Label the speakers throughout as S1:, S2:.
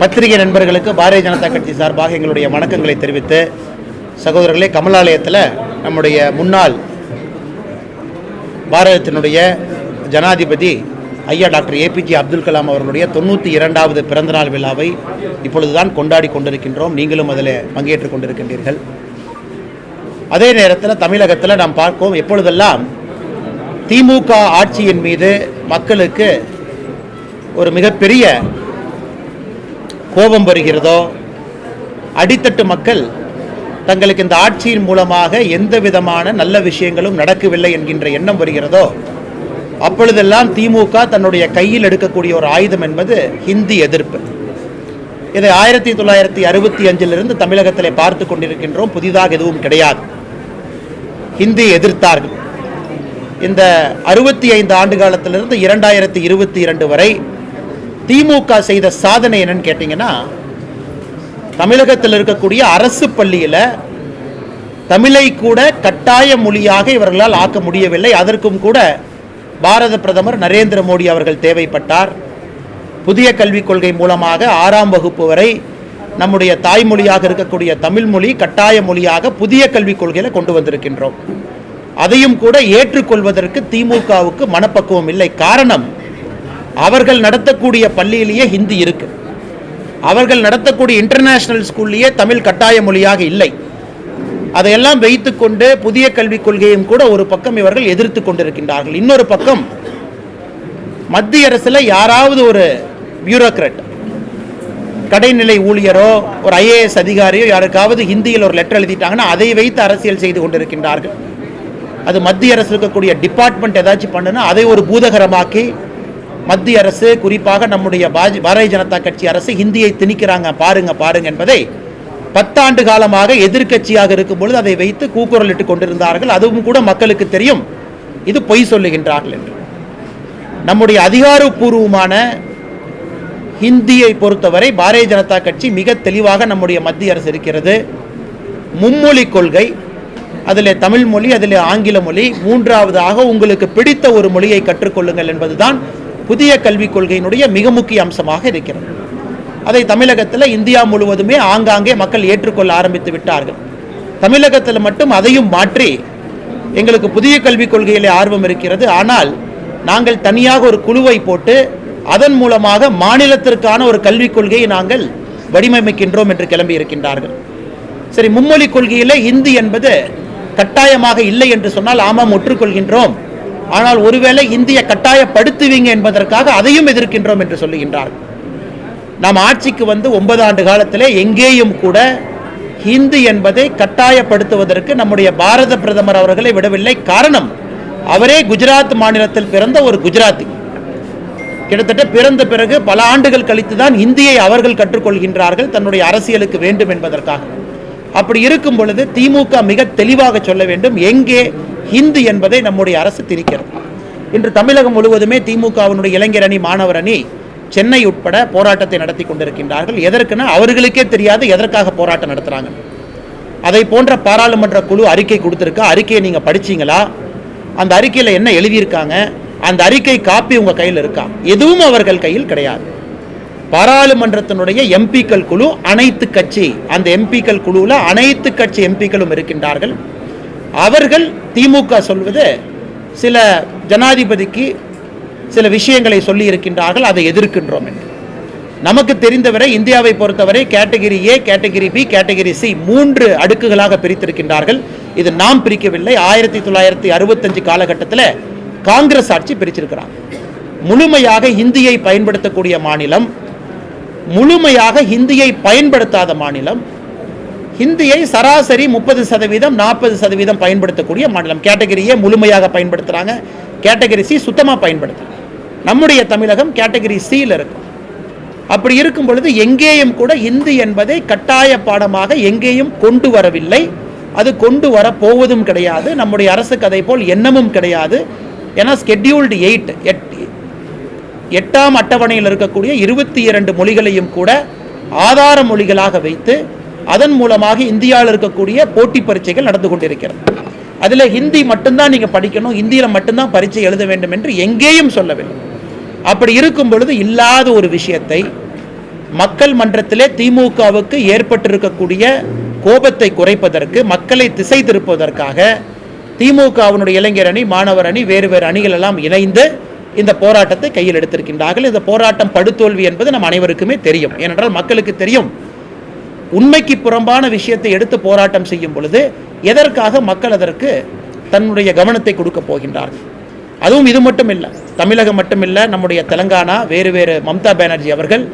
S1: பத்திரிகை நண்பர்களுக்கு பாரதிய ஜனதா கட்சி சார்பாக எங்களுடைய வணக்கங்களை தெரிவித்து சகோதரர்களே கமலாலயத்தில் நம்முடைய முன்னாள் பாரதத்தினுடைய ஜனாதிபதி ஐயா டாக்டர் ஏபிஜே அப்துல் கலாம் அவர்களுடைய தொண்ணூற்றி இரண்டாவது பிறந்தநாள் விழாவை இப்பொழுதுதான் கொண்டாடி கொண்டிருக்கின்றோம். நீங்களும் அதில் பங்கேற்றுக் கொண்டிருக்கின்றீர்கள். அதே நேரத்தில் தமிழகத்தில் நாம் பார்ப்போம் எப்பொழுதெல்லாம் திமுக ஆட்சியின் மீது மக்களுக்கு ஒரு மிகப்பெரிய கோபம் வருகிறதோ? அடித்தட்டு மக்கள் தங்களுக்கு இந்த ஆட்சியின் மூலமாக எந்த விதமான நல்ல விஷயங்களும் நடக்கவில்லை என்கின்ற எண்ணம் வருகிறதோ? அப்பொழுதெல்லாம் திமுக தன்னுடைய கையில் எடுக்கக்கூடிய ஒரு ஆயுதம் என்பது ஹிந்தி எதிர்ப்பு. இதை ஆயிரத்தி தொள்ளாயிரத்தி அறுபத்தி அஞ்சிலிருந்து தமிழகத்தில் பார்த்து கொண்டிருக்கின்றோம். புதிதாக எதுவும் கிடையாது. ஹிந்தி எதிர்த்தார்கள். இந்த அறுபத்தி ஐந்து ஆண்டு காலத்திலிருந்து இரண்டாயிரத்தி இருபத்தி இரண்டு வரை திமுக செய்த சாதனை என்னன்னு கேட்டிங்கன்னா தமிழகத்தில் இருக்கக்கூடிய அரசு பள்ளியில் தமிழை கூட கட்டாய மொழியாக இவர்களால் ஆக்க முடியவில்லை. அதற்கும் கூட பாரத பிரதமர் நரேந்திர மோடி அவர்கள் தேவைப்பட்டார். புதிய கல்விக் கொள்கை மூலமாக ஆறாம் வகுப்பு வரை நம்முடைய தாய்மொழியாக இருக்கக்கூடிய தமிழ் மொழி கட்டாய மொழியாக புதிய கல்விக் கொள்கையில் கொண்டு வந்திருக்கின்றோம். அதையும் கூட ஏற்றுக்கொள்வதற்கு திமுகவுக்கு மனப்பக்குவம் இல்லை. காரணம் அவர்கள் நடத்தக்கூடிய பள்ளியிலேயே ஹிந்தி இருக்கு. அவர்கள் நடத்தக்கூடிய இன்டர்நேஷனல் ஸ்கூல்லேயே தமிழ் கட்டாய மொழியாக இல்லை. அதையெல்லாம் வைத்துக்கொண்டு புதிய கல்விக் கொள்கையும் கூட ஒரு பக்கம் இவர்கள் எதிர்த்து கொண்டிருக்கின்றார்கள். இன்னொரு பக்கம் மத்திய அரசில் யாராவது ஒரு பியூரோக்ராட் கடைநிலை ஊழியரோ ஒரு ஐஏஎஸ் அதிகாரியோ யாருக்காவது ஹிந்தியில் ஒரு லெட்டர் எழுதிட்டாங்கன்னா அதை வைத்து அரசியல் செய்து கொண்டிருக்கின்றார்கள். அது மத்திய அரசு இருக்கக்கூடிய டிபார்ட்மெண்ட் ஏதாச்சும் பண்ணுன்னா அதை ஒரு பூதகரமாக்கி மத்திய அரசு குறிப்பாக நம்முடைய பாஜ பாரதிய ஜனதா கட்சி அரசு ஹிந்தியை திணிக்கிறாங்க. பாருங்க பாருங்க என்பதை பத்தாண்டு காலமாக எதிர்க்கட்சியாக இருக்கும் பொழுது அதை வைத்து கூக்குரலிட்டு கொண்டிருந்தார்கள். அதுவும் கூட மக்களுக்கு தெரியும். இது பொய் சொல்லுகின்றார்கள் என்று. நம்முடைய அதிகாரப்பூர்வமான ஹிந்தியை பொறுத்தவரை பாரதிய ஜனதா கட்சி மிக தெளிவாக நம்முடைய மத்திய அரசு இருக்கிறது. மும்மொழி கொள்கை அதில் தமிழ் மொழி அதில் ஆங்கில மொழி மூன்றாவதாக உங்களுக்கு பிடித்த ஒரு மொழியை கற்றுக்கொள்ளுங்கள் என்பதுதான் புதிய கல்விக் கொள்கையினுடைய மிக முக்கிய அம்சமாக இருக்கிறது. அதை தமிழகத்தில் இந்தியா முழுவதுமே ஆங்காங்கே மக்கள் ஏற்றுக்கொள்ள ஆரம்பித்து விட்டார்கள். தமிழகத்தில் மட்டும் அதையும் மாற்றி எங்களுக்கு புதிய கல்விக் கொள்கையில் ஆர்வம் இருக்கிறது. ஆனால் நாங்கள் தனியாக ஒரு குழுவை போட்டு அதன் மூலமாக மாநிலத்திற்கான ஒரு கல்விக் கொள்கையை நாங்கள் வடிவமைக்கின்றோம் என்று கிளம்பி இருக்கின்றார்கள். சரி மும்மொழி கொள்கையில் இந்தி என்பது கட்டாயமாக இல்லை என்று சொன்னால் ஆமாம் ஒற்றுக்கொள்கின்றோம். ஆனால் ஒருவேளை இந்திய கட்டாயப்படுத்துவீங்க என்பதற்காக அதையும் எதிர்க்கின்றோம் என்று சொல்லுகின்றார்கள். நாம் ஆட்சிக்கு வந்து ஒன்பது ஆண்டு காலத்திலே எங்கேயும் கூட ஹிந்தி என்பதை கட்டாயப்படுத்துவதற்கு நம்முடைய பாரத பிரதமர் அவர்களை விடவில்லை. காரணம் அவரே குஜராத் மாநிலத்தில் பிறந்த ஒரு குஜராத்தி. கிட்டத்தட்ட பிறந்த பிறகு பல ஆண்டுகள் கழித்து தான் இந்தியை அவர்கள் கற்றுக்கொள்கின்றார்கள் தன்னுடைய அரசியலுக்கு வேண்டும் என்பதற்காக. அப்படி இருக்கும் பொழுது திமுக மிக தெளிவாக சொல்ல வேண்டும் எங்கே ஹிந்து என்பதை நம்முடைய அரசு திணிக்கிறது. இன்று தமிழகம் முழுவதுமே திமுகவினுடைய இளைஞர் அணி மாணவர் அணி சென்னை உட்பட போராட்டத்தை நடத்தி கொண்டிருக்கின்றார்கள். எதற்குன்னா அவர்களுக்கே தெரியாது எதற்காக போராட்டம் நடத்துகிறாங்க அதை போன்ற பாராளுமன்ற குழு அறிக்கை கொடுத்துருக்கா. அறிக்கையை நீங்கள் படிச்சீங்களா? அந்த அறிக்கையில் என்ன எழுதியிருக்காங்க? அந்த அறிக்கை காப்பி உங்கள் கையில் இருக்கா? எதுவும் அவர்கள் கையில் கிடையாது. பாராளுமன்றத்தினுடைய எம்பிக்கள் குழு அனைத்து கட்சி அந்த எம்பிக்கள் குழுவில் அனைத்து கட்சி எம்பிக்களும் இருக்கின்றார்கள். அவர்கள் திமுக சொல்வது சில ஜனாதிபதிக்கு சில விஷயங்களை சொல்லி இருக்கின்றார்கள் அதை எதிர்க்கின்றோம் என்று. நமக்கு தெரிந்தவரை இந்தியாவை பொறுத்தவரை category A category B category C மூன்று அடுக்குகளாக பிரித்திருக்கின்றார்கள். இது நாம் பிரிக்கவில்லை. ஆயிரத்தி தொள்ளாயிரத்தி அறுபத்தஞ்சு காலகட்டத்தில் காங்கிரஸ் ஆட்சி பிரிச்சிருக்கிறாங்க. முழுமையாக ஹிந்தியை பயன்படுத்தக்கூடிய மாநிலம் முழுமையாக ஹிந்தியை பயன்படுத்தாத மாநிலம் ஹிந்தியை சராசரி முப்பது சதவீதம் நாற்பது சதவீதம் பயன்படுத்தக்கூடிய மாநிலம். கேட்டகரியே முழுமையாக பயன்படுத்துகிறாங்க கேட்டகரி சி சுத்தமாக பயன்படுத்துகிறாங்க நம்முடைய தமிழகம் கேட்டகரி சியில் இருக்கும். அப்படி இருக்கும் பொழுது எங்கேயும் கூட ஹிந்தி என்பதை கட்டாய பாடமாக எங்கேயும் கொண்டு வரவில்லை. அது கொண்டு வர போவதும் கிடையாது. நம்முடைய அரசுக்கு அதை போல் எண்ணமும் கிடையாது. ஏன்னா ஸ்கெட்யூல்டு எயிட் எட் எட்டாம் அட்டவணையில் இருக்கக்கூடிய இருபத்தி இரண்டு மொழிகளையும் கூட ஆதார மொழிகளாக வைத்து அதன் மூலமாக இந்தியாவில் இருக்கக்கூடிய போட்டி பரீட்சைகள் நடந்து கொண்டிருக்கிறது. அதில் ஹிந்தி மட்டும்தான் நீங்கள் படிக்கணும் ஹிந்தியில் மட்டும்தான் பரீட்சை எழுத வேண்டும் என்று எங்கேயும் சொல்லவில்லை. அப்படி இருக்கும் பொழுது இல்லாத ஒரு விஷயத்தை மக்கள் மன்றத்திலே திமுகவுக்கு ஏற்பட்டிருக்கக்கூடிய கோபத்தை குறைப்பதற்கு மக்களை திசை திருப்புவதற்காக திமுகவினுடைய இளைஞர் அணி மாணவர் அணி வேறு வேறு அணிகள் எல்லாம் இணைந்து இந்த போராட்டத்தை கையில் எடுத்திருக்கின்றார்கள். இந்த போராட்டம் படுதோல்வி என்பது நம் அனைவருக்குமே தெரியும். ஏனென்றால் மக்களுக்கு தெரியும். உண்மைக்கு புறம்பான விஷயத்தை எடுத்து போராட்டம் செய்யும் பொழுது எதற்காக மக்கள் அதற்கு தன்னுடைய கவனத்தை கொடுக்க போகின்றார்கள்? அதுவும் இது மட்டும் இல்லை தமிழகம் மட்டும் இல்லை நம்முடைய தெலங்கானா வேறு வேறு மம்தா பானர்ஜி அவர்கள்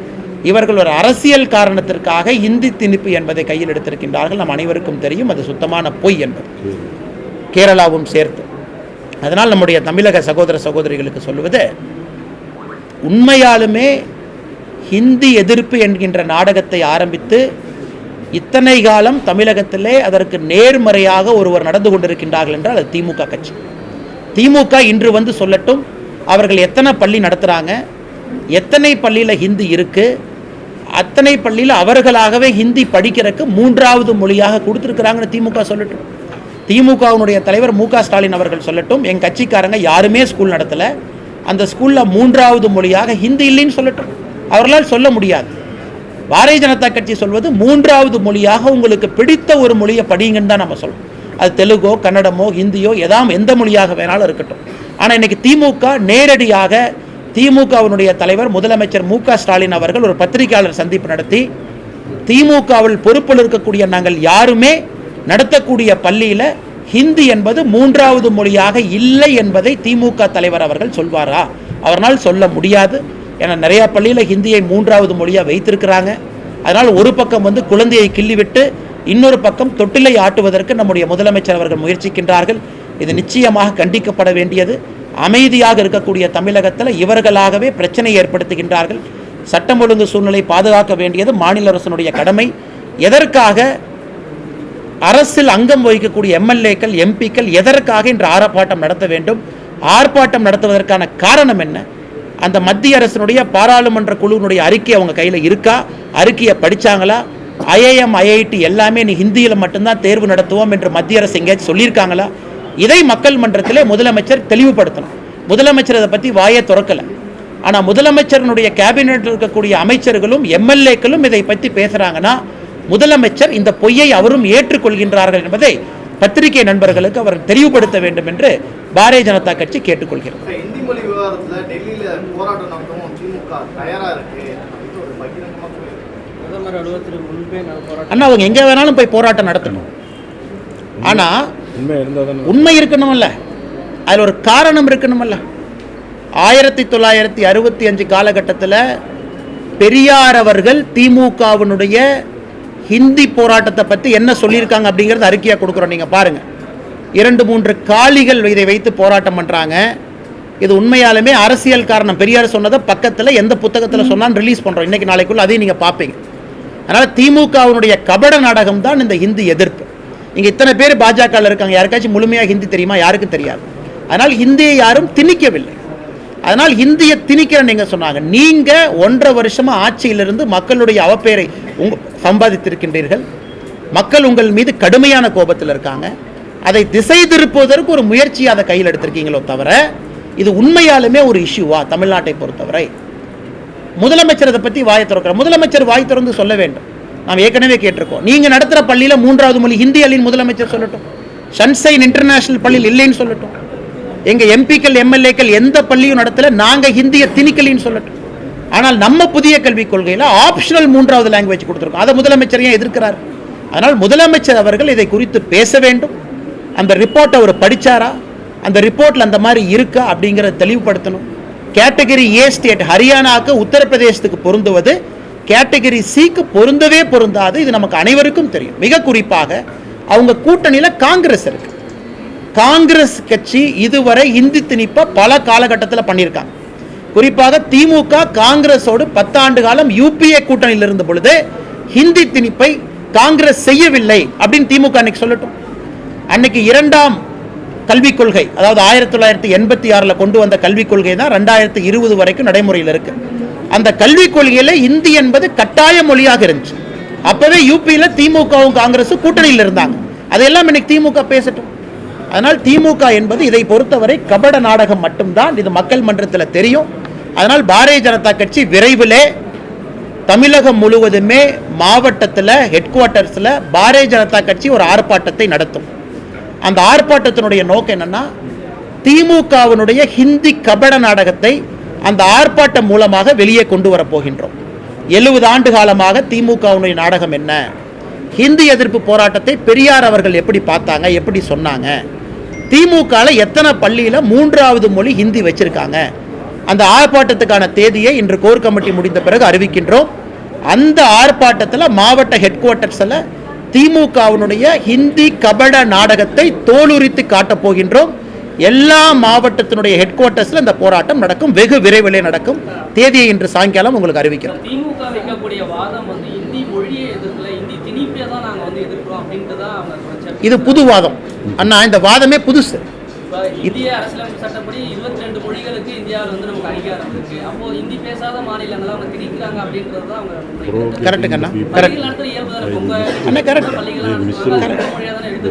S1: இவர்கள் ஒரு அரசியல் காரணத்திற்காக இந்தி திணிப்பு என்பதை கையில் எடுத்திருக்கின்றார்கள். நம் அனைவருக்கும் தெரியும் அது சுத்தமான பொய் என்பது. கேரளாவும் சேர்த்து. அதனால் நம்முடைய தமிழக சகோதர சகோதரிகளுக்கு சொல்லுவது உண்மையாலுமே ஹிந்தி எதிர்ப்பு என்கின்ற நாடகத்தை ஆரம்பித்து இத்தனை காலம் தமிழகத்திலே அதற்கு நேர்மறையாக ஒருவர் நடந்து கொண்டிருக்கின்றார்கள் என்றால் அது திமுக கட்சி. திமுக இன்று வந்து சொல்லட்டும் அவர்கள் எத்தனை பள்ளி நடத்துகிறாங்க எத்தனை பள்ளியில் ஹிந்தி இருக்குது அத்தனை பள்ளியில் அவர்களாகவே ஹிந்தி படிக்கிறதுக்கு மூன்றாவது மொழியாக கொடுத்துருக்குறாங்கன்னு திமுக சொல்லட்டும். திமுகவினுடைய தலைவர் மு ஸ்டாலின் அவர்கள் சொல்லட்டும் என் கட்சிக்காரங்க யாருமே ஸ்கூல் நடத்தலை அந்த ஸ்கூலில் மூன்றாவது மொழியாக ஹிந்தி இல்லைன்னு சொல்லட்டும். அவர்களால் சொல்ல முடியாது. பாரதிய ஜனதா கட்சி சொல்வது மூன்றாவது மொழியாக உங்களுக்கு பிடித்த ஒரு மொழியை படிங்கன்னு தான் நம்ம சொல்றோம். அது தெலுங்கோ கன்னடமோ ஹிந்தியோ எதாம் எந்த மொழியாக வேணாலும் இருக்கட்டும். ஆனால் இன்னைக்கு திமுக நேரடியாக திமுகவினுடைய தலைவர் முதலமைச்சர் மு க ஸ்டாலின் அவர்கள் ஒரு பத்திரிகையாளர் சந்திப்பு நடத்தி திமுகவில் பொறுப்பில் இருக்கக்கூடிய நாங்கள் யாருமே நடத்தக்கூடிய பள்ளியில் ஹிந்தி என்பது மூன்றாவது மொழியாக இல்லை என்பதை திமுக தலைவர் அவர்கள் சொல்வாரா? அவரால் சொல்ல முடியாது. ஏன்னா நிறையா பள்ளியில் ஹிந்தியை மூன்றாவது மொழியாக வைத்திருக்கிறாங்க. அதனால் ஒரு பக்கம் வந்து குழந்தையை கிள்ளிவிட்டு இன்னொரு பக்கம் தொட்டிலை ஆட்டுவதற்கு நம்முடைய முதலமைச்சர் அவர்கள் முயற்சிக்கின்றார்கள். இது நிச்சயமாக கண்டிக்கப்பட வேண்டியது. அமைதியாக இருக்கக்கூடிய தமிழகத்தில் இவர்களாகவே பிரச்சனை ஏற்படுத்துகின்றார்கள். சட்டம் ஒழுங்கு சூழ்நிலை பாதுகாக்க வேண்டியது மாநில அரசினுடைய கடமை. எதற்காக அரசில் அங்கம் வகிக்கக்கூடிய எம்எல்ஏக்கள் எம்பிக்கள் எதற்காக இன்று ஆர்ப்பாட்டம் நடத்த வேண்டும்? ஆர்ப்பாட்டம் நடத்துவதற்கான காரணம் என்ன? அந்த மத்திய அரசினுடைய பாராளுமன்ற குழுவினுடைய அறிக்கை அவங்க கையில் இருக்கா? அறிக்கையை படிச்சாங்களா? ஐஐஎம் ஐஐடி எல்லாமே நீ ஹிந்தியில் மட்டும்தான் தேர்வு நடத்துவோம் என்று மத்திய அரசு எங்கேயாச்சும் சொல்லியிருக்காங்களா? இதை மக்கள் மன்றத்திலே முதலமைச்சர் தெளிவுபடுத்தணும். முதலமைச்சர் அதை பற்றி வாயை திறக்கலை. ஆனால் முதலமைச்சரனுடைய கேபினெட்டில் இருக்கக்கூடிய அமைச்சர்களும் எம்எல்ஏக்களும் இதை பற்றி பேசுகிறாங்கன்னா முதலமைச்சர் இந்த பொய்யை அவரும் ஏற்றுக்கொள்கின்றார்கள் என்பதை பத்திரிகை நண்பர்களுக்கு அவர் தெளிவுபடுத்த வேண்டும் என்று பாரதிய ஜனதா கட்சி கேட்டுக்கொள்கிறது.
S2: இப்ப இந்தி மொழி விவகாரத்துல டெல்லியில போராட்டம் நடத்தவும் திமுக தயாரா இருக்கு அப்படின்னு ஒரு பகிரங்கமா சொல்லியிருக்கு.
S3: பிரதமர் அலுவலகத்திற்கு முன்பே நான் போராட்டம்
S1: அண்ணா அவங்க எங்கே வேணாலும் போய் போராட்டம் நடத்தணும். ஆனால்
S4: உண்மை
S1: இருக்கணுமல்ல அதில் ஒரு காரணம் இருக்கணுமல்ல ஆயிரத்தி தொள்ளாயிரத்தி அறுபத்தி அஞ்சு காலகட்டத்தில் பெரியார் அவர்கள் திமுகவினுடைய ஹிந்தி போராட்டத்தை பற்றி என்ன சொல்லியிருக்காங்க அப்படிங்கிறது அறிக்கையாக கொடுக்குறோம். நீங்கள் பாருங்கள் இரண்டு மூன்று காளிகள் இதை வைத்து போராட்டம் பண்ணுறாங்க இது உண்மையாலுமே அரசியல் காரணம். பெரியார் சொன்னதை பக்கத்தில் எந்த புத்தகத்தில் சொன்னான்னு ரிலீஸ் பண்ணுறோம் இன்றைக்கி நாளைக்குள்ள அதையும் நீங்கள் பார்ப்பீங்க அதனால் திமுகவினுடைய கபட நாடகம் தான் இந்த ஹிந்தி எதிர்ப்பு. இங்கே இத்தனை பேர் பாஜகவில் இருக்காங்க. யாருக்காச்சும் முழுமையாக ஹிந்தி தெரியுமா? யாருக்கும் தெரியாது. அதனால் ஹிந்தியை யாரும் திணிக்கவில்லை. அதனால் ஹிந்தியை திணிக்கிற நீங்கள் சொன்னாங்க. நீங்கள் ஒன்றரை வருஷமாக ஆட்சியிலிருந்து மக்களுடைய அவப்பேரை உங்க சம்பாதித்திருக்கின்றீர்கள். மக்கள் உங்கள் மீது கடுமையான கோபத்தில் இருக்காங்க. அதை திசை திருப்புவதற்கு ஒரு முயற்சியை அதை கையில் எடுத்திருக்கீங்களோ தவிர இது உண்மையாலுமே ஒரு இஷ்யூவா தமிழ்நாட்டை பொறுத்தவரை. முதலமைச்சர் அதை பற்றி வாயை திறக்கிறார் முதலமைச்சர் வாய் திறந்து சொல்ல வேண்டும். நாம் ஏற்கனவே கேட்டிருக்கோம். நீங்கள் நடத்துகிற பள்ளியில் மூன்றாவது மொழி ஹிந்தி அலின்னு முதலமைச்சர் சொல்லட்டும். சன்சைன் இன்டர்நேஷனல் பள்ளியில் இல்லைன்னு சொல்லட்டும். எங்கள் எம்பிக்கள் எம்எல்ஏக்கள் எந்த பள்ளியும் நடத்தல நாங்கள் ஹிந்தியை திணிக்கலின்னு சொல்லட்டும். ஆனால் நம்ம புதிய கல்விக் கொள்கையில் ஆப்ஷனல் மூன்றாவது லாங்குவேஜ் கொடுத்துருக்கோம். அதை முதலமைச்சர் ஏன் எதிர்க்கிறார்? அதனால் முதலமைச்சர் அவர்கள் இதை குறித்து பேச வேண்டும். அந்த ரிப்போர்ட்டை அவர் படிச்சாரா? அந்த ரிப்போர்ட்டில் அந்த மாதிரி இருக்கா அப்படிங்கிறத தெளிவுபடுத்தணும். கேட்டகரி ஏ ஸ்டேட் ஹரியானாவுக்கு உத்தரப்பிரதேசத்துக்கு பொருந்துவது கேட்டகரி சிக்கு பொருந்தவே பொருந்தாது. இது நமக்கு அனைவருக்கும் தெரியும். மிக குறிப்பாக அவங்க கூட்டணியில் காங்கிரஸ் இருக்கு. காங்கிரஸ் கட்சி இதுவரை இந்தி திணிப்பை பல காலகட்டத்தில் பண்ணியிருக்காங்க. குறிப்பாக திமுக காங்கிரஸோடு பத்தாண்டு காலம் யூபிஏ கூட்டணியில் இருந்த பொழுது ஹிந்தி திணிப்பை காங்கிரஸ் செய்யவில்லை அப்படின்னு திமுக அன்னைக்கு சொல்லட்டும். அன்னைக்கு இரண்டாம் கல்விக் கொள்கை அதாவது ஆயிரத்தி தொள்ளாயிரத்தி எண்பத்தி ஆறில் கொண்டு வந்த கல்விக் கொள்கை தான் ரெண்டாயிரத்தி இருபது வரைக்கும் நடைமுறையில் இருக்கு. அந்த கல்விக் கொள்கையில் இந்தி என்பது கட்டாய மொழியாக இருந்துச்சு. அப்பவே யூபியில் திமுகவும் காங்கிரஸும் கூட்டணியில் இருந்தாங்க. அதையெல்லாம் இன்னைக்கு திமுக பேசட்டும். அதனால் திமுக என்பது இதை பொறுத்தவரை கபட நாடகம் மட்டும்தான் இது மக்கள் மன்றத்தில் தெரியும். அதனால் பாரதிய ஜனதா கட்சி விரைவிலே தமிழகம் முழுவதுமே மாவட்டத்தில் ஹெட் குவார்ட்டர்ஸில் பாரதிய ஜனதா கட்சி ஒரு ஆர்ப்பாட்டத்தை நடத்தும். அந்த ஆர்ப்பாட்டத்தினுடைய நோக்கம் என்னன்னா திமுகவினுடைய ஹிந்தி கபட நாடகத்தை அந்த ஆர்ப்பாட்டம் மூலமாக வெளியே கொண்டு வரப்போகின்றோம் எழுபது ஆண்டு காலமாக திமுகவினுடைய நாடகம் என்ன? ஹிந்தி எதிர்ப்பு போராட்டத்தை பெரியார் அவர்கள் எப்படி பார்த்தாங்க எப்படி சொன்னாங்க? திமுகவில் எத்தனை பள்ளியில் மூன்றாவது மொழி ஹிந்தி வச்சிருக்காங்க? அந்த ஆர்ப்பாட்டத்துக்கான தேதியை இன்று கோர் கமிட்டி முடிந்த பிறகு அறிவிக்கின்றோம். அந்த ஆர்ப்பாட்டத்தில் மாவட்ட ஹெட் குவார்ட்டர்ஸில் திமுகவினுடைய ஹிந்தி கபட நாடகத்தை தோலுரித்து காட்டப் போகின்றோம். எல்லா மாவட்டத்தினுடைய ஹெட் குவார்ட்டர்ஸில் இந்த போராட்டம் நடக்கும். வெகு விரைவிலே நடக்கும். தேதியை இன்று சாயங்காலம் உங்களுக்கு அறிவிக்கிறோம். இது புது வாதம் அண்ணா இந்த வாதமே புதுசு.
S3: இந்தியாவில் வந்து நமக்கு அங்கீகாரம் இருக்கு. அப்போ இந்தி பேசாத மாநிலங்களை அவங்க திணிக்கிறாங்க அப்படின்றது தான் அவங்க.
S1: கரெக்டுங்க அண்ணா. கரெக்ட்
S3: இயல்பு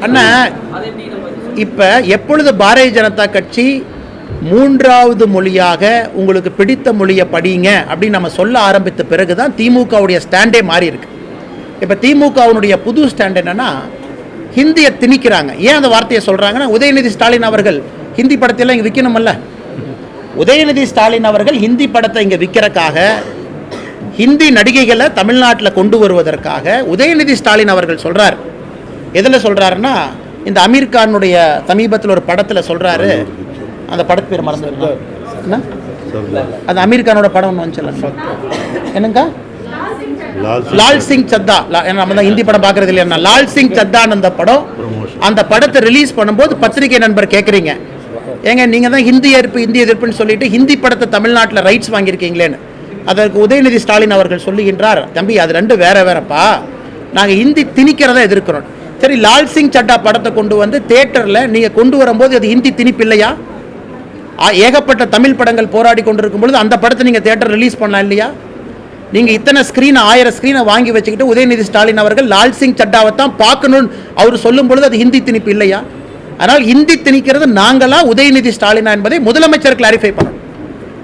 S1: அண்ணா.
S3: பள்ளிகள்?
S1: இப்போ எப்பொழுது பாரதிய ஜனதா கட்சி மூன்றாவது மொழியாக உங்களுக்கு பிடித்த மொழியை படிங்க அப்படின்னு நம்ம சொல்ல ஆரம்பித்த பிறகு தான் திமுகவுடைய ஸ்டாண்டே மாறி இருக்கு இப்போ திமுகவினுடைய புது ஸ்டாண்ட் என்னன்னா ஹிந்தியை திணிக்கிறாங்க. ஏன் அந்த வார்த்தையை சொல்கிறாங்கன்னா உதயநிதி ஸ்டாலின் அவர்கள் ஹிந்தி படத்தையெல்லாம் இங்கே விற்கணுமல்ல. உதயநிதி ஸ்டாலின் அவர்கள் ஹிந்தி படத்தை இங்கே விற்கிறக்காக ஹிந்தி நடிகைகளை தமிழ்நாட்டில் கொண்டு வருவதற்காக உதயநிதி ஸ்டாலின் அவர்கள் சொல்கிறார் எதில் சொல்கிறாருன்னா இந்த அமீர் கானுடைய சமீபத்தில் ஒரு படத்தில் சொல்கிறாரு அந்த படத்து பேர் மறந்து என்ன? அது அமீர் கானோட படம் ஒன்று வந்துச்சுல்ல என்னங்க? லால் சிங் சத்தா. லா- ஏன்னா நம்ம தான் ஹிந்தி படம் பார்க்கறது இல்லையா? லால் சிங் சத்தான் அந்த படம் அந்த படத்தை ரிலீஸ் பண்ணும்போது பத்திரிகை நண்பர் கேட்குறீங்க ஏங்க நீங்கள் தான் ஹிந்தி எதிர்ப்பு ஹிந்தி எதிர்ப்புன்னு சொல்லிட்டு ஹிந்தி படத்தை தமிழ்நாட்டில் ரைட்ஸ் வாங்கியிருக்கீங்களேன்னு. அதற்கு உதயநிதி ஸ்டாலின் அவர்கள் சொல்லுகின்றார் தம்பி அது ரெண்டு வேற வேறப்பா. நாங்கள் ஹிந்தி திணிக்கிறத எதிர்க்கிறோம். சரி லால் சிங் சட்டா படத்தை கொண்டு வந்து தேட்டரில் நீங்கள் கொண்டு வரும்போது அது ஹிந்தி திணிப்பு இல்லையா? ஏகப்பட்ட தமிழ் படங்கள் போராடி கொண்டிருக்கும் பொழுது அந்த படத்தை நீங்கள் தேட்டர் ரிலீஸ் பண்ணலாம் இல்லையா? நீங்கள் இத்தனை ஸ்க்ரீனை ஆயிரம் ஸ்க்ரீனை வாங்கி வச்சுக்கிட்டு உதயநிதி ஸ்டாலின் அவர்கள் லால் சிங் சட்டாவை தான் பார்க்கணும்னு அவர் சொல்லும் பொழுது அது ஹிந்தி திணிப்பு இல்லையா? அதனால் ஹிந்தி திணிக்கிறது நாங்களா உதயநிதி ஸ்டாலினா என்பதை முதலமைச்சர் கிளாரிஃபை பண்ணணும்.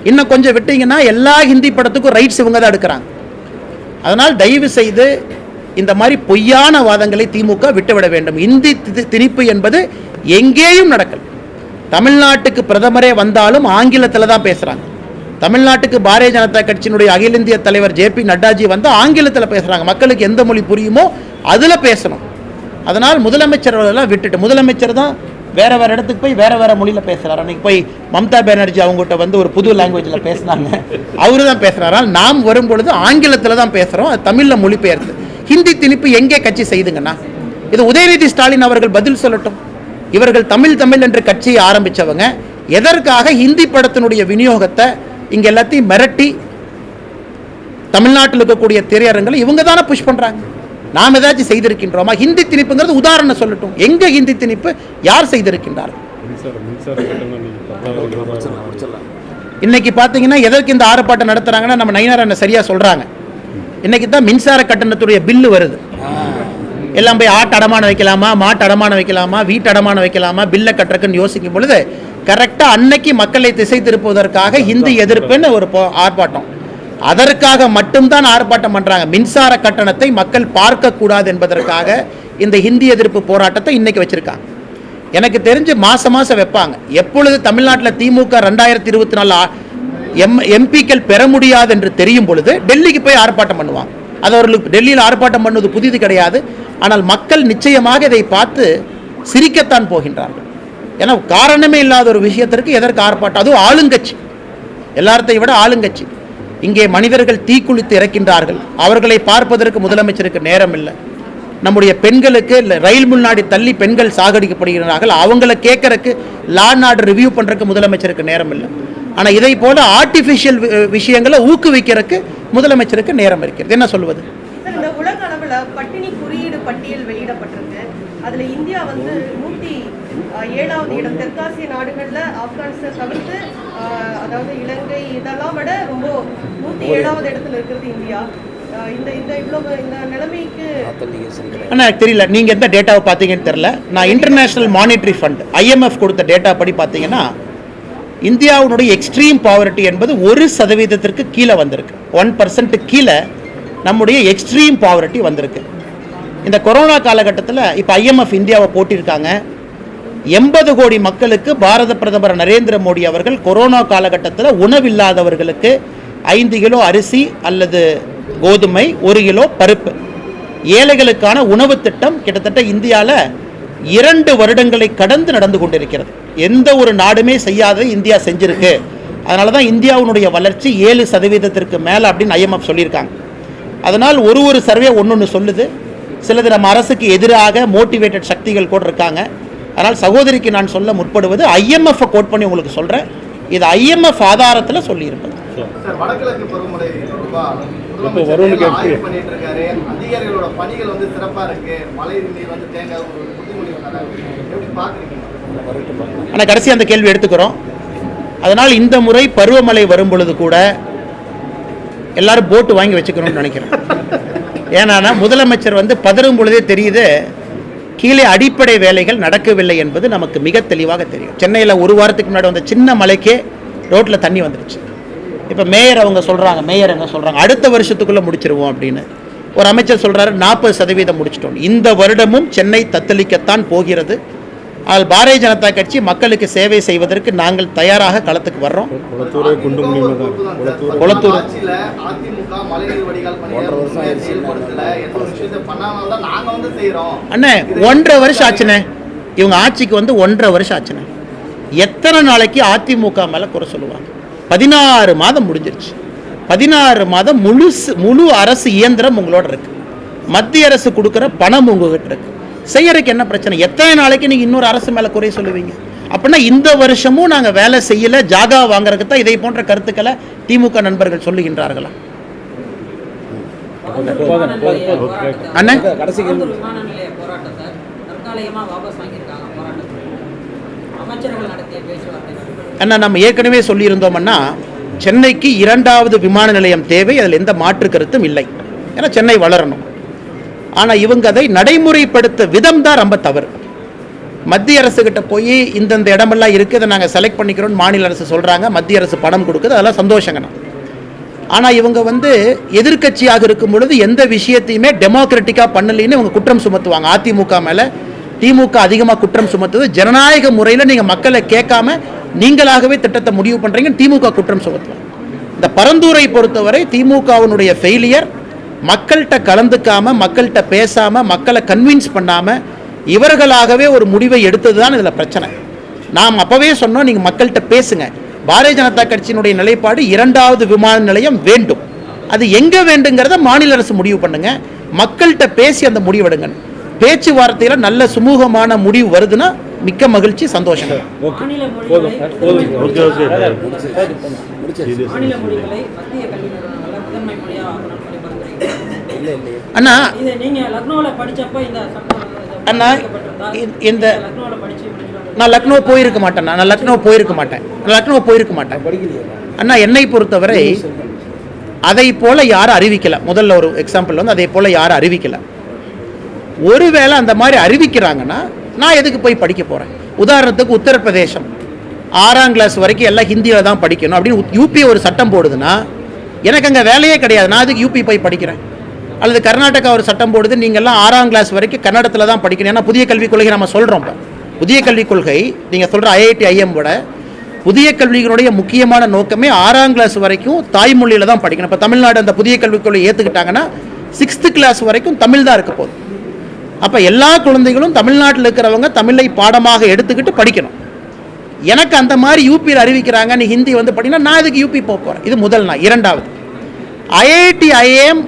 S1: இன்னும் கொஞ்சம் விட்டீங்கன்னா எல்லா ஹிந்தி படத்துக்கும் ரைட்ஸ் இவங்க தான் எடுக்கிறாங்க. அதனால் தயவு செய்து இந்த மாதிரி பொய்யான வாதங்களை திமுக விட்டுவிட வேண்டும். இந்தி தி- திணிப்பு என்பது எங்கேயும் நடக்கல. தமிழ்நாட்டுக்கு பிரதமரே வந்தாலும் ஆங்கிலத்தில் தான் பேசுகிறாங்க தமிழ்நாட்டுக்கு பாரதிய ஜனதா கட்சியினுடைய அகில இந்திய தலைவர் ஜே பி நட்டாஜி வந்து ஆங்கிலத்தில் பேசுகிறாங்க மக்களுக்கு எந்த மொழி புரியுமோ அதில் பேசணும். அதனால் முதலமைச்சர் அவர்களெல்லாம் விட்டுட்டு முதலமைச்சர் தான் வேற வேற இடத்துக்கு போய் வேற வேற மொழியில் பேசுகிறார் அன்னைக்கு போய் மம்தா பானர்ஜி அவங்ககிட்ட வந்து ஒரு புது லாங்குவேஜில் பேசினாங்க. அவரு தான் பேசுகிறாரால் நாம் வரும்பொழுது ஆங்கிலத்தில் தான் பேசுகிறோம் அது தமிழில் மொழிபெயர்த்து. ஹிந்தி திணிப்பு எங்கே கட்சி செய்துங்கண்ணா இது உதயநிதி ஸ்டாலின் அவர்கள் பதில் சொல்லட்டும். இவர்கள் தமிழ் தமிழ் என்று கட்சியை ஆரம்பிச்சவங்க. எதற்காக ஹிந்தி படத்தினுடைய விநியோகத்தை இங்கே எல்லாத்தையும் மிரட்டி தமிழ்நாட்டில் இருக்கக்கூடிய திரையரங்களை இவங்க தானே புஷ் பண்ணுறாங்க நாம் ஏதாச்சும் செய்திருக்கின்றோமா? ஹிந்தி திணிப்புங்கிறது உதாரணம் சொல்லட்டும். எங்க ஹிந்தி திணிப்பு? யார் செய்திருக்கின்றார்? இன்னைக்கு பார்த்தீங்கன்னா எதற்கு இந்த ஆர்ப்பாட்டம் நடத்துறாங்கன்னா நம்ம நயினார் அண்ணன் சரியா சொல்றாங்க. இன்னைக்கு தான் மின்சார கட்டணத்துடைய பில்லு வருது. எல்லாம் போய் ஆட்டு அடமானம் வைக்கலாமா மாட்டு அடமானம் வைக்கலாமா வீட்டு அடமானம் வைக்கலாமா பில்லை கட்டுறக்குன்னு யோசிக்கும் பொழுது கரெக்டாக அன்னைக்கு மக்களை திசை திருப்புவதற்காக ஹிந்தி எதிர்ப்புன்னு ஒரு ஆர்ப்பாட்டம். அதற்காக மட்டும்தான் ஆர்ப்பாட்டம் பண்ணுறாங்க மின்சார கட்டணத்தை மக்கள் பார்க்கக்கூடாது என்பதற்காக இந்த ஹிந்தி எதிர்ப்பு போராட்டத்தை இன்றைக்கி வச்சுருக்காங்க. எனக்கு தெரிஞ்சு மாதம் மாதம் வைப்பாங்க. எப்பொழுது தமிழ்நாட்டில் திமுக ரெண்டாயிரத்தி இருபத்தி நாலு எம் எம்பிக்கள் பெற முடியாது என்று தெரியும் பொழுது டெல்லிக்கு போய் ஆர்ப்பாட்டம் பண்ணுவாங்க. அது அவர்களுக்கு டெல்லியில் ஆர்ப்பாட்டம் பண்ணுவது புதிது கிடையாது. ஆனால் மக்கள் நிச்சயமாக இதை பார்த்து சிரிக்கத்தான் போகின்றார்கள். ஏன்னா காரணமே இல்லாத ஒரு விஷயத்திற்கு எதற்கு ஆர்ப்பாட்டம்? அதுவும் ஆளுங்கட்சி. எல்லாத்தையும் விட ஆளுங்கட்சி. இங்கே மனிதர்கள் தீக்குளித்து இறக்கின்றார்கள். அவர்களை பார்ப்பதற்கு முதலமைச்சருக்கு நேரம் இல்லை நம்முடைய பெண்களுக்கு ரயில் முன்னாடி தள்ளி பெண்கள் சாகடிக்கப்படுகிறார்கள். அவங்கள கேட்கறக்கு லா நாடு ரிவ்யூ பண்ணுறக்கு முதலமைச்சருக்கு நேரம் இல்லை ஆனால் இதை போல ஆர்டிஃபிஷியல் விஷயங்களை ஊக்குவிக்கிறதுக்கு முதலமைச்சருக்கு நேரம் இருக்கிறது. என்ன சொல்வது?
S5: உலக பட்டினி குறியீடு பட்டியல் வெளியிடப்பட்டிருக்கு. அதில் இந்தியா வந்து நூற்றி ஏழாவது இடம். தெற்காசிய நாடுகள்ல ஆப்கானிஸ்தான் தவிர்த்து அதாவது இலங்கை இதெல்லாம் விட ரொம்ப நூத்தி ஏழாவது இடத்துல இருக்கிறது இந்தியா. அஹ், இந்த இந்த இவ்வளவு இந்த நிலைமைக்கு
S1: ஆனால் எனக்கு தெரியல. நீங்கள் எந்த டேட்டாவை பார்த்தீங்கன்னு தெரியல. நான் இன்டர்நேஷனல் மானிட்டரி ஃபண்ட் ஐஎம்எஃப் கொடுத்த டேட்டா படி பார்த்தீங்கன்னா இந்தியாவுடைய எக்ஸ்ட்ரீம் பாவர்ட்டி என்பது ஒரு சதவீதத்திற்கு கீழே வந்திருக்கு. ஒன் பர்சன்ட் கீழே நம்முடைய எக்ஸ்ட்ரீம் பாவர்ட்டி வந்திருக்கு. இந்த கொரோனா காலகட்டத்தில் இப்போ ஐஎம்எஃப் இந்தியாவை போட்டிருக்காங்க. எண்பது கோடி மக்களுக்கு பாரத பிரதமர் நரேந்திர மோடி அவர்கள் கொரோனா காலகட்டத்தில் உணவில்லாதவர்களுக்கு ஐந்து கிலோ அரிசி அல்லது கோதுமை ஒரு கிலோ பருப்பு. ஏழைகளுக்கான உணவு திட்டம் கிட்டத்தட்ட இந்தியாவில் இரண்டு வருடங்களை கடந்து நடந்து கொண்டிருக்கிறது. எந்த ஒரு நாடுமே செய்யாததை இந்தியா செஞ்சிருக்கு. அதனால தான் இந்தியாவினுடைய வளர்ச்சி ஏழு சதவீதத்திற்கு மேலே அப்படின்னு ஐஎம்எஃப் சொல்லியிருக்காங்க. அதனால் ஒரு ஒரு சர்வே ஒன்று ஒன்று சொல்லுது. சிலது நம்ம அரசுக்கு எதிராக மோட்டிவேட்டட் சக்திகள் கூட இருக்காங்க அதனால் சகோதரிக்கு நான் சொல்ல முற்படுவது ஐஎம்எஃப் கோட் பண்ணி உங்களுக்கு சொல்கிறேன் இது ஐஎம்எஃப் ஆதாரத்தில் சொல்லியிருப்பது.
S4: இப்போ
S1: ஆனால் கடைசி அந்த கேள்வி எடுத்துக்கிறோம். அதனால் இந்த முறை பருவமழை வரும் பொழுது கூட எல்லாரும் போட்டு வாங்கி வச்சுக்கணும்னு நினைக்கிறேன். ஏன்னா முதலமைச்சர் வந்து பதறும் பொழுதே தெரியுது. கீழே அடிப்படை வேலைகள் நடக்கவில்லை என்பது நமக்கு மிக தெளிவாக தெரியும். சென்னையில் ஒரு வாரத்துக்கு முன்னாடி வந்த சின்ன மலைக்கே ரோட்டில் தண்ணி வந்துடுச்சு இப்போ மேயர் அவங்க சொல்கிறாங்க மேயர் என்ன சொல்கிறாங்க அடுத்த வருஷத்துக்குள்ளே முடிச்சிருவோம் அப்படின்னு. ஒரு அமைச்சர் சொல்கிறாரு நாற்பது சதவீதம் முடிச்சிட்டோம். இந்த வருடமும் சென்னை தத்தளிக்கத்தான் போகிறது. ஆனால் பாரதிய ஜனதா கட்சி மக்களுக்கு சேவை செய்வதற்கு நாங்கள் தயாராக களத்துக்கு வர்றோம்.
S4: குளத்தூரே
S1: அண்ணே ஒன்றரை வருஷம் ஆச்சுண்ணே. இவங்க ஆட்சிக்கு வந்து ஒன்றரை வருஷம் ஆச்சுண்ணே. எத்தனை நாளைக்கு அதிமுக மேலே குறை சொல்லுவாங்க? பதினாறு மாதம் முடிஞ்சிருச்சு. பதினாறு மாதம் முழுசு முழு அரசு இயந்திரம் உங்களோட இருக்கு. மத்திய அரசு கொடுக்குற பணம் உங்ககிட்ட இருக்கு. செய்யறதுக்கு என்ன பிரச்சனை? எத்தனை நாளைக்கு நீங்கள் இன்னொரு அரசு மேலே குறை சொல்லுவீங்க? அப்படின்னா இந்த வருஷமும் நாங்கள் வேலை செய்யல ஜாகா வாங்குறதுக்கு தான் இதை போன்ற கருத்துக்களை திமுக நண்பர்கள் சொல்லுகின்றார்களா? அண்ணே?
S6: கடைசி
S1: அண்ணா நம்ம ஏற்கனவே சொல்லியிருந்தோம்னா சென்னைக்கு இரண்டாவது விமான நிலையம் தேவை அதில் எந்த மாற்று கருத்தும் இல்லை. ஏன்னா சென்னை வளரணும். ஆனால் இவங்க அதை நடைமுறைப்படுத்த விதம் தான் ரொம்ப தவறு. மத்திய அரசுக்கிட்ட போய் இந்தந்த இடமெல்லாம் இருக்குது இதை நாங்கள் செலக்ட் பண்ணிக்கிறோம்னு மாநில அரசு சொல்கிறாங்க மத்திய அரசு பணம் கொடுக்குது அதெல்லாம் சந்தோஷங்கண்ணா. ஆனால் இவங்க வந்து எதிர்க்கட்சியாக இருக்கும் பொழுது எந்த விஷயத்தையுமே டெமோக்ராட்டிக்காக பண்ணலைன்னு இவங்க குற்றம் சுமத்துவாங்க. அதிமுக மேலே திமுக அதிகமாக குற்றம் சுமத்துது. ஜனநாயக முறையில் நீங்கள் மக்களை கேட்காம நீங்களாகவே திட்டத்தை முடிவு பண்ணுறீங்க திமுக குற்றம் சுமத்துவாங்க. இந்த பரந்தூரை பொறுத்தவரை திமுகவினுடைய ஃபெயிலியர் மக்கள்கிட்ட கலந்துக்காம மக்கள்கிட்ட பேசாம மக்களை கன்வின்ஸ் பண்ணாம இவர்களாகவே ஒரு முடிவை எடுத்தது தான் இதில் பிரச்சனை. நாம் அப்பவே சொன்னோம் நீங்கள் மக்கள்கிட்ட பேசுங்க. பாரதிய ஜனதா கட்சியினுடைய நிலைப்பாடு இரண்டாவது விமான நிலையம் வேண்டும். அது எங்க வேண்டுங்கிறத மாநில அரசு முடிவு பண்ணுங்க. மக்கள்கிட்ட பேசி அந்த முடிவெடுங்க பேச்சுவார்த்தையில நல்ல சுமூகமான முடிவு வருதுன்னா மிக்க மகிழ்ச்சி சந்தோஷம்.
S6: மாநில
S1: அண்ணா
S6: இது நீங்க லக்னோல படிச்சப்ப இந்த சட்டம் இது
S1: அண்ணா, இந்த- நான் லக்னோ போயிருக்க மாட்டேன் நான் லக்னோ போயிருக்க மாட்டேன். நான் லக்னோ போயிருக்க மாட்டேன். அண்ணா. என்னை பொறுத்தவரை அதை போல யாரும் அறிவிக்கல. முதல்ல ஒரு எக்ஸாம்பிள் வந்து அதை போல யாரும் அறிவிக்கல. ஒருவேளை அந்த மாதிரி அறிவிக்கிறாங்கன்னா நான் எதுக்கு போய் படிக்க போறேன்? உதாரணத்துக்கு உத்தரப்பிரதேசம். ஆறாம் கிளாஸ் வரைக்கும் எல்லாம் ஹிந்தியில் தான் படிக்கணும். அப்படின்னு யூபி ஒரு சட்டம் போடுதுன்னா எனக்கு அங்கே வேலையே கிடையாது. நான் அதுக்கு யூபி போய் படிக்கிறேன். அல்லது கர்நாடகா ஒரு சட்டம் போடுது. நீங்கள்லாம் ஆறாம் கிளாஸ் வரைக்கும் கன்னடத்தில் தான் படிக்கணும். ஏன்னா புதிய கல்விக் கொள்கை நம்ம சொல்கிறோம் இப்போ. புதிய கல்விக் கொள்கை நீங்கள் சொல்கிற ஐஐடி ஐஎம் விட புதிய கல்விகளுடைய முக்கியமான நோக்கமே ஆறாம் கிளாஸ் வரைக்கும் தாய்மொழியில் தான் படிக்கணும். இப்போ தமிழ்நாடு அந்த புதிய கல்விக் கொள்கை ஏற்றுக்கிட்டாங்கன்னா சிக்ஸ்த்து கிளாஸ் வரைக்கும் தமிழ் தான் இருக்க போகுது. அப்போ எல்லா குழந்தைகளும் தமிழ்நாட்டில் இருக்கிறவங்க தமிழை பாடமாக எடுத்துக்கிட்டு படிக்கணும். எனக்கு அந்த மாதிரி யூபியில் அறிவிக்கிறாங்க நீ ஹிந்தி வந்து பார்த்தீங்கன்னா நான் இதுக்கு யூபி போக போகிறேன் இது முதல் நாள். இரண்டாவது ஐஐடி ஐஏஎம்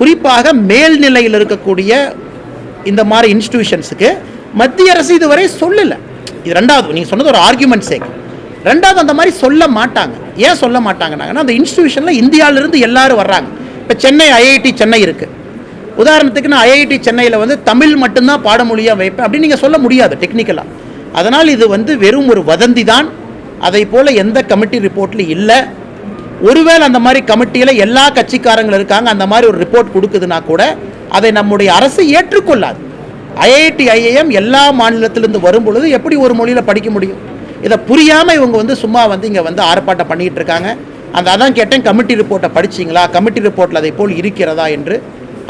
S1: குறிப்பாக மேல்நிலையில் இருக்கக்கூடிய இந்த மாதிரி இன்ஸ்டிடியூஷன்ஸுக்கு மத்திய அரசு இதுவரை சொல்லலை. இது ரெண்டாவது நீங்கள் சொன்னது ஒரு ஆர்குமெண்ட் சேக் ரெண்டாவது அந்த மாதிரி சொல்ல மாட்டாங்க. ஏன் சொல்ல மாட்டாங்கன்னாங்கன்னா அந்த இன்ஸ்டிடியூஷனில் இந்தியாவிலிருந்து எல்லாரும் வர்றாங்க. இப்போ சென்னை ஐஐடி சென்னை இருக்குது உதாரணத்துக்கு நான் ஐஐடி சென்னையில் வந்து தமிழ் மட்டும்தான் பாடமொழியாக வைப்பேன் அப்படின்னு நீங்கள் சொல்ல முடியாது டெக்னிக்கலாக அதனால் இது வந்து வெறும் ஒரு வதந்தி தான் அதை போல் எந்த கமிட்டி ரிப்போர்ட்லையும் இல்லை. ஒருவேளை அந்த மாதிரி கமிட்டியில் எல்லா கட்சிக்காரங்களும் இருக்காங்க அந்த மாதிரி ஒரு ரிப்போர்ட் கொடுக்குதுன்னா கூட அதை நம்முடைய அரசு ஏற்றுக்கொள்ளாது. ஐஐடி ஐஏஎம் எல்லா மாநிலத்திலிருந்து வரும் பொழுது எப்படி ஒரு மொழியில் படிக்க முடியும்? இதை புரியாமல் இவங்க வந்து சும்மா வந்து இங்கே வந்து ஆர்ப்பாட்டம் பண்ணிக்கிட்டு இருக்காங்க. அந்த அதான் கேட்டேன் கமிட்டி ரிப்போர்ட்டை படிச்சீங்களா? கமிட்டி ரிப்போர்ட்டில் அதை போல் இருக்கிறதா என்று.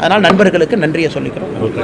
S1: அதனால் நண்பர்களுக்கு நன்றியை சொல்லிக்கிறோம்.